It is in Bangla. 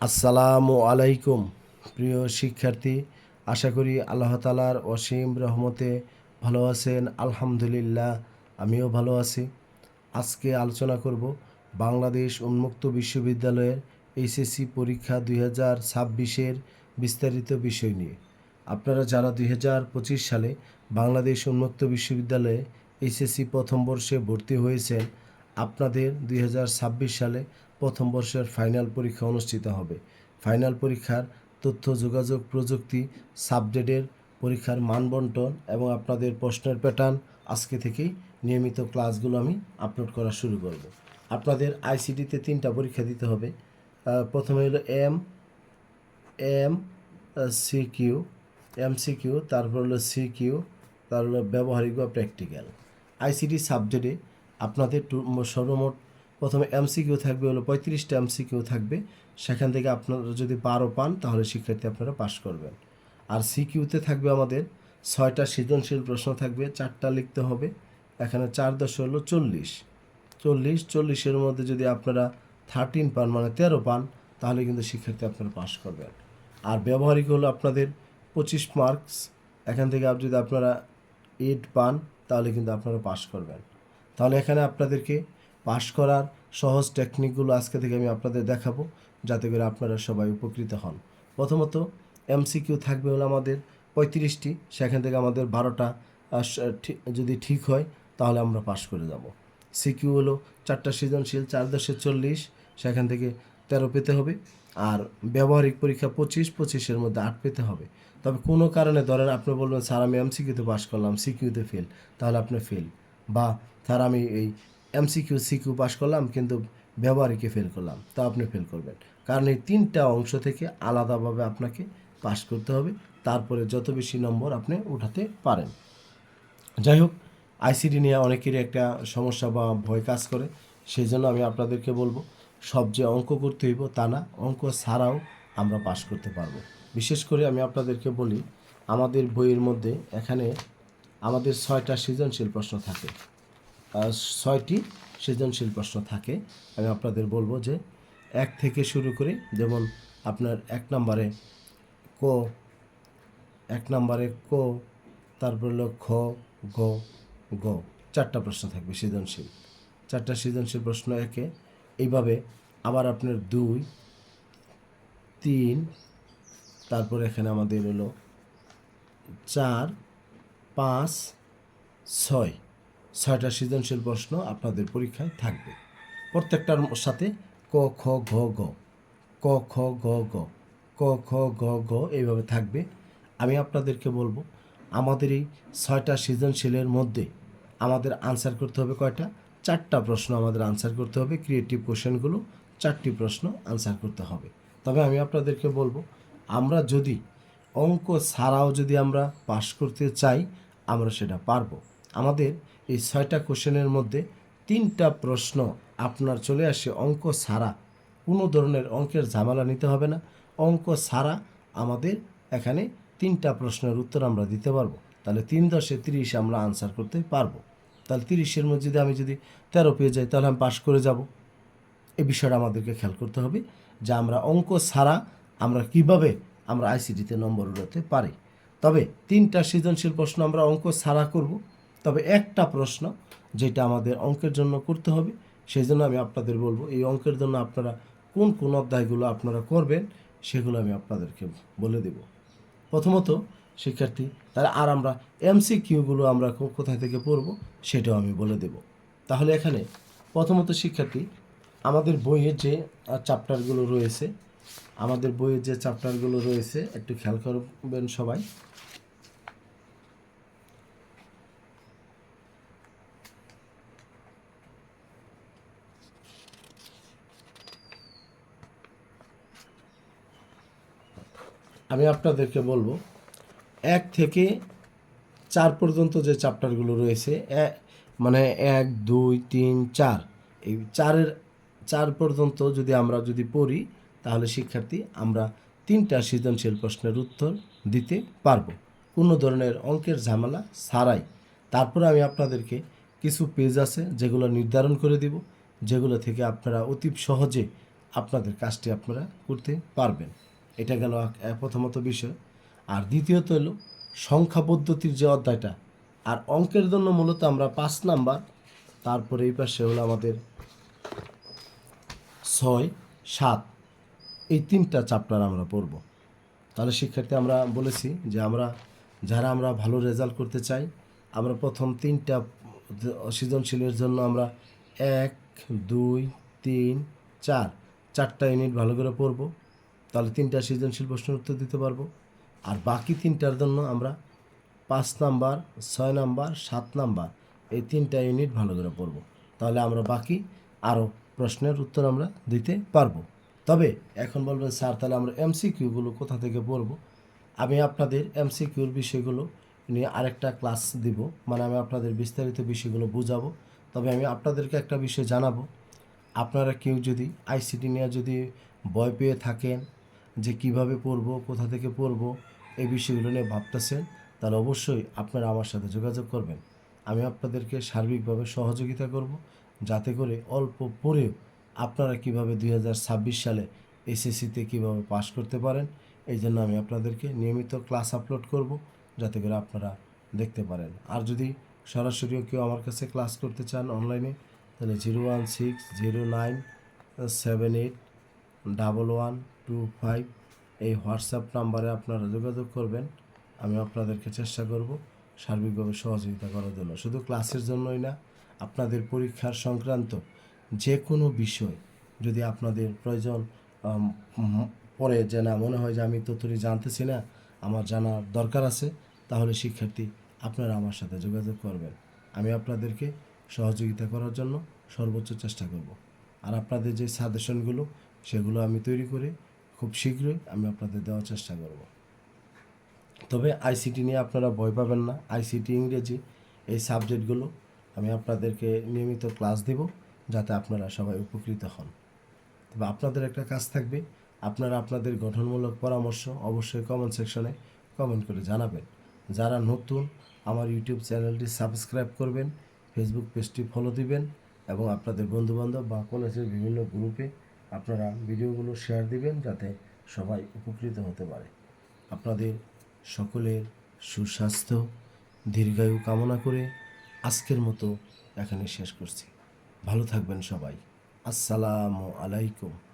আসসালামু আলাইকুম, প্রিয় শিক্ষার্থী। আশা করি আল্লাহ তালার অসীম রহমতে ভালো আছেন। আলহামদুলিল্লাহ, আমিও ভালো আছি। আজকে আলোচনা করব বাংলাদেশ উন্মুক্ত বিশ্ববিদ্যালয়ের এইচএসসি পরীক্ষা দুই হাজার ছাব্বিশের বিস্তারিত বিষয় নিয়ে। আপনারা যারা দুই হাজার পঁচিশ সালে বাংলাদেশ উন্মুক্ত বিশ্ববিদ্যালয়ে এইচএসসি প্রথম বর্ষে ভর্তি হয়েছেন, আপনাদের দুই হাজার ছাব্বিশ সালে প্রথম বর্ষের ফাইনাল পরীক্ষা অনুষ্ঠিত হবে। ফাইনাল পরীক্ষার তথ্য, যোগাযোগ প্রযুক্তি, সাবজেক্টের পরীক্ষার মানবন্টন এবং আপনাদের প্রশ্নের প্যাটার্ন আজকে থেকেই নিয়মিত ক্লাসগুলো আমি আপলোড করা শুরু করব। আপনাদের আইসিডিতে তিনটা পরীক্ষা দিতে হবে। প্রথমে হলো M M C Q M C Q তারপর হলো সি কিউ তারপর হলো ব্যবহারিক বা প্র্যাকটিক্যাল আইসিডি সাবজেক্টে আপনাদের সর্বমোট প্রথমে এমসিকিউ থাকবে হলো পঁয়ত্রিশটা এমসিকিউ থাকবে। সেখান থেকে আপনারা যদি বারো পান, তাহলে শিক্ষার্থী আপনারা পাশ করবেন। আর সিকিউতে থাকবে আমাদের ছয়টা সৃজনশীল প্রশ্ন থাকবে, চারটা লিখতে হবে। এখানে চার দশ হলো চল্লিশ। চল্লিশ, চল্লিশের মধ্যে যদি আপনারা থার্টিন পান মানে তেরো পান, তাহলে কিন্তু শিক্ষার্থী আপনারা পাশ করবেন। আর ব্যবহারিক হলো আপনাদের পঁচিশ মার্কস এখান থেকে যদি আপনারা এইট পান, তাহলে কিন্তু আপনারা পাশ করবেন। তাহলে এখানে আপনাদেরকে পাশ করার সহজ টেকনিকগুলো আজকে থেকে আমি আপনাদের দেখাবো, যাতে করে আপনারা সবাই উপকৃত হন। প্রথমত এমসিকিউ থাকবে হলো আমাদের পঁয়ত্রিশটি, সেখান থেকে আমাদের বারোটা যদি ঠিক হয়, তাহলে আমরা পাশ করে যাব। সিকিউ হলো চারটা সৃজনশীল, চার দশে চল্লিশ, সেখান থেকে তেরো পেতে হবে। আর ব্যবহারিক পরীক্ষা পঁচিশ, পঁচিশের মধ্যে আট পেতে হবে। তবে কোনো কারণে, ধরেন আপনি বলবেন, স্যার, আমি এমসিকিউতে পাস করলাম সিকিউতে ফেল তাহলে আপনি ফেল বা, স্যার, আমি এই এমসিকিউ সিকিউ পাস করলাম, কিন্তু ব্যবহারিকে ফেল করলাম। তা আপনি ফেল করবেন। কারণ এই তিনটা অংশ থেকে আলাদাভাবে আপনাকে পাস করতে হবে। তারপরে যত বেশি নম্বর আপনি উঠাতে পারেন। যাই হোক আইসিডি নিয়ে অনেকেরই একটা সমস্যা বা ভয় কাজ করে। সেই জন্য আমি আপনাদেরকে বলব সব যে অঙ্ক করতে হইব তা না, অঙ্ক ছাড়াও আমরা পাশ করতে পারব। বিশেষ করে আমি আপনাদেরকে বলি, আমাদের বইয়ের মধ্যে এখানে আমাদের ছয়টা সৃজনশীল প্রশ্ন থাকে। ছয়টি সৃজনশীল প্রশ্ন থাকে। আমি আপনাদের বলব যে এক থেকে শুরু করে যেমন আপনার এক নম্বরে ক, এক নম্বরে ক, তারপর হলো খ, গ গ। চারটা প্রশ্ন থাকবে সৃজনশীল। চারটা সৃজনশীল প্রশ্ন একে। এইভাবে আবার আপনার দুই, তিন, তারপর এখানে আমাদের হলো চার, পাঁচ, ছয়। ছয়টা সৃজনশীল প্রশ্ন আপনাদের পরীক্ষায় থাকবে। প্রত্যেকটার সাথে ক, খ, ঘ, গ। ক, খ গ গ ক, খ গ গ এইভাবে থাকবে। আমি আপনাদেরকে বলব, আমাদের এই ছয়টা সৃজনশীলের মধ্যে আমাদের আনসার করতে হবে কয়টা? চারটা প্রশ্ন আমাদের আনসার করতে হবে ক্রিয়েটিভ কোশ্চেনগুলো চারটি প্রশ্ন আনসার করতে হবে। তবে আমি আপনাদেরকে বলব, আমরা যদি অঙ্ক ছাড়াও যদি আমরা পাশ করতে চাই, আমরা সেটা পারব। আমাদের এই ছয়টা কোশ্চেনের মধ্যে তিনটা প্রশ্ন আপনার চলে আসে অঙ্ক ছাড়া। কোনো ধরনের অঙ্কের ঝামেলা নিতে হবে না। অঙ্ক ছাড়া আমাদের এখানে তিনটা প্রশ্নের উত্তর আমরা দিতে পারব। তাহলে তিন দশে তিরিশ আমরা আনসার করতে পারব। তাহলে তিরিশের মধ্যে যদি আমি যদি তেরো পেয়ে যাই, তাহলে আমি পাশ করে যাব। এ বিষয়টা আমাদেরকে খেয়াল করতে হবে যে আমরা অঙ্ক ছাড়া আমরা কীভাবে আমরা আইসিডিতে নম্বর উঠাতে পারি। তবে তিনটা সৃজনশীল প্রশ্ন আমরা অঙ্ক ছাড়া করব। তবে একটা প্রশ্ন যেটা আমাদের অঙ্কের জন্য করতে হবে সেই জন্য আমি আপনাদের বলব, এই অঙ্কের জন্য আপনারা কোন কোন অধ্যায়গুলো আপনারা করবেন সেগুলো আমি আপনাদেরকে বলে দেব। প্রথমত, শিক্ষার্থী, তাহলে আর আমরা এমসি কিউগুলো আমরা কোথায় থেকে পড়ব সেটাও আমি বলে দেব। তাহলে এখানে প্রথমত শিক্ষার্থী, আমাদের বইয়ের যে চ্যাপ্টারগুলো রয়েছে, আমাদের বইয়ের যে চ্যাপ্টারগুলো রয়েছে, একটু খেয়াল করবেন সবাই। আমি আপনাদেরকে বলব, এক থেকে চার পর্যন্ত যে চ্যাপ্টারগুলো রয়েছে মানে এক, দুই, তিন, চার, এই চারের, চার পর্যন্ত যদি আমরা যদি পড়ি, তাহলে শিক্ষার্থী আমরা তিনটা সৃজনশীল প্রশ্নের উত্তর দিতে পারব। কোনো ধরনের অঙ্কের ঝামেলা ছাড়াই। তারপরে আমি আপনাদেরকে কিছু পেজ আছে যেগুলো নির্ধারণ করে দিব, যেগুলো থেকে আপনারা অতি সহজে আপনাদের কাজটি আপনারা করতে পারবেন। এটা গেল প্রথমত বিষয়। আর দ্বিতীয়ত হলো, সংখ্যা পদ্ধতির যে অধ্যায়টা, আর অঙ্কের জন্য মূলত আমরা পাঁচ নাম্বার, তারপরে এই পাশে হলো আমাদের ছয়, সাত, এই তিনটা চ্যাপ্টার আমরা পড়ব। তাহলে শিক্ষার্থী, আমরা বলেছি যে আমরা, যারা আমরা ভালো রেজাল্ট করতে চাই, আমরা প্রথম তিনটা সৃজনশীলের জন্য আমরা এক, দুই, তিন, চার, চারটা ইউনিট ভালো করে পড়ব। তাহলে তিনটা সৃজনশীল প্রশ্নের উত্তর দিতে পারব। আর বাকি তিনটার জন্য আমরা পাঁচ নাম্বার, ছয় নাম্বার, সাত নাম্বার এই তিনটা ইউনিট ভালো করে পড়ব। তাহলে আমরা বাকি আরও প্রশ্নের উত্তর আমরা দিতে পারব। তবে এখন বলবেন, স্যার, তাহলে আমরা এমসিকিউগুলো কোথা থেকে পড়ব? আমি আপনাদের এমসিকিউর বিষয়গুলো নিয়ে আরেকটা ক্লাস দিব। মানে আমি আপনাদের বিস্তারিত বিষয়গুলো বুঝাবো। তবে আমি আপনাদেরকে একটা বিষয় জানাব। আপনারা কেউ যদি আইসিটি নিয়ে যদি ভয় পেয়ে থাকেন যে কীভাবে পড়ব, কোথা থেকে পড়ব, এই বিষয়গুলো নিয়ে ভাবতেছেন, তাহলে অবশ্যই আপনারা আমার সাথে যোগাযোগ করবেন। আমি আপনাদেরকে সার্বিকভাবে সহযোগিতা করব, যাতে করে অল্প পড়েও আপনারা কীভাবে দুই হাজার ছাব্বিশ সালে এসএসসিতে কীভাবে পাশ করতে পারেন, এই জন্য আমি আপনাদেরকে নিয়মিত ক্লাস আপলোড করব, যাতে করে আপনারা দেখতে পারেন। আর যদি সরাসরিও কেউ আমার কাছে ক্লাস করতে চান অনলাইনে, তাহলে zero one six zero nine seven eight double one two five এই হোয়াটসঅ্যাপ নাম্বারে আপনারা যোগাযোগ করবেন। আমি আপনাদেরকে চেষ্টা করব সার্বিকভাবে সহযোগিতা করার জন্য। শুধু ক্লাসের জন্যই না, আপনাদের পরীক্ষার সংক্রান্ত যে কোনো বিষয় যদি আপনাদের প্রয়োজন পড়ে যে না মনে হয় যে আমি তথ্যটি জানতেছি না, আমার জানার দরকার আছে, তাহলে শিক্ষার্থী আপনারা আমার সাথে যোগাযোগ করবেন। আমি আপনাদেরকে সহযোগিতা করার জন্য সর্বোচ্চ চেষ্টা করব। আর আপনাদের যে সাজেশনগুলো সেগুলো আমি তৈরি করে খুব শীঘ্রই আমি আপনাদের দেওয়ার চেষ্টা করব। তবে আইসিটি নিয়ে আপনারা ভয় পাবেন না। আইসিটি ইংরেজি এই সাবজেক্টগুলো আমি আপনাদেরকে নিয়মিত ক্লাস দেব যাতে আপনারা সবাই উপকৃত হন। তবে আপনাদের একটা কাজ থাকবে, আপনারা আপনাদের গঠনমূলক পরামর্শ অবশ্যই কমেন্ট সেকশনে কমেন্ট করে জানাবেন। যারা নতুন, আমার ইউটিউব চ্যানেলটি সাবস্ক্রাইব করবেন ফেসবুক পেজটি ফলো দিবেন এবং আপনাদের বন্ধুবান্ধব বা কলেজের বিভিন্ন গ্রুপে আপনারা ভিডিওগুলো শেয়ার দিবেন যাতে সবাই উপকৃত হতে পারে। আপনাদের সকলের সুস্বাস্থ্য, দীর্ঘায়ু কামনা করে আজকের মতো এখানে শেষ করছি। ভালো থাকবেন সবাই। আসসালামু আলাইকুম।